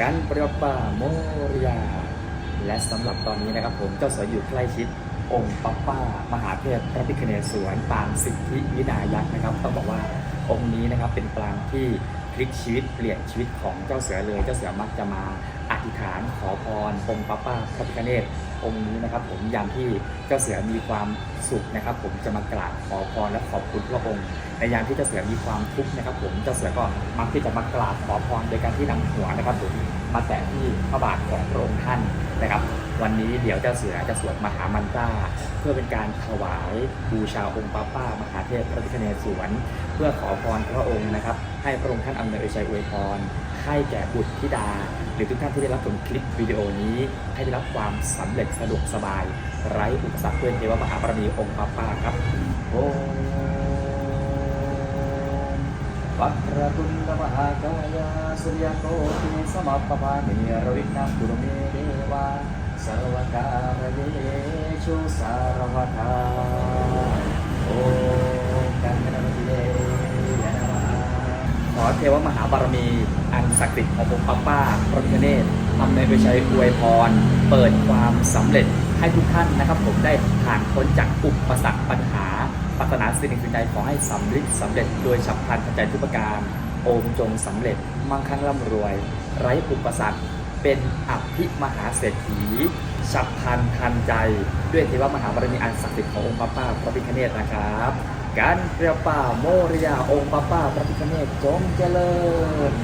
กันปรียวป่าโมริยา และสำหรับตอนนี้นะครับผมเจ้าสัวอยู่ใกล้ชิดองค์ปัปป้ามหาเทพพระพิคเนศวรปางสิทธิวินายักษ์นะครับต้องบอกว่าองค์นี้นะครับเป็นปางที่ พลิกชีวิตเปลี่ยนชีวิตของเจ้าเสือเลย เจ้าเสือมักจะมาอธิษฐานขอพรองค์ปัปป้าพระพิคเนศองค์นี้นะครับผมยามที่เจ้าเสือมีความสุขนะครับ ผมจะมากราบขอพรและขอบคุณพระองค์ในยามที่เจ้าเสือมีความทุกข์นะครับ ผมเจ้าเสือก็มักที่จะมากราบขอพรโดยการที่นำหัวนะครับผมมาแตะที่พระบาทของพระองค์ท่านนะครับ วันนี้เดี๋ยวเจ้าเสือจะสวดมหามันตาเพื่อเป็นการถวายบูชาองค์ป้าป้ามหาเทพพระพิฆเนศวรเพื่อขอพรพระองค์นะครับ ให้พระองค์ท่านอำนวยชัยอวยพรให้แก่บุตรธิดา หรือทุกท่านที่ได้รับชมคลิปวิดีโอนี้ ให้ได้รับความสำเร็จสะดวกสบาย ไร้อุปสรรคด้วยเทวมหาบารมีองค์ป้าป้าครับโอ้วัครตุลมหากายาสุริยโกติสมัปปปาเนรวิณกุลเมเด การเยชุสารวทาโอกันนาเยนะมะขอเทวมหาบารมี อันศักดิ์สิทธิ์ขององค์ป้าป้าพระพิฆเนศอำนวยโดยชัยอวยพร เปิดความสำเร็จให้ทุกท่านนะครับ ผมได้ผ่านพ้นจากอุปสรรคปัญหาปรารถนาสิ่งสิ่งใดขอให้สำเร็จสำเร็จโดยฉับพลันทันใจทุกประการ โอมจงสำเร็จมั่งคั่งร่ำรวย ไร้อุปสรรค เป็นอภิมหาเศรษฐีฉับพลันทันใจ ด้วยเทวมหาบารมีอันศักดิ์สิทธิ์ขององค์ป้าป้าพระพิฆเนศนะครับการเปรียบป่าโมริยาองค์ป้าป้าพระพิฆเนศจงเจริญ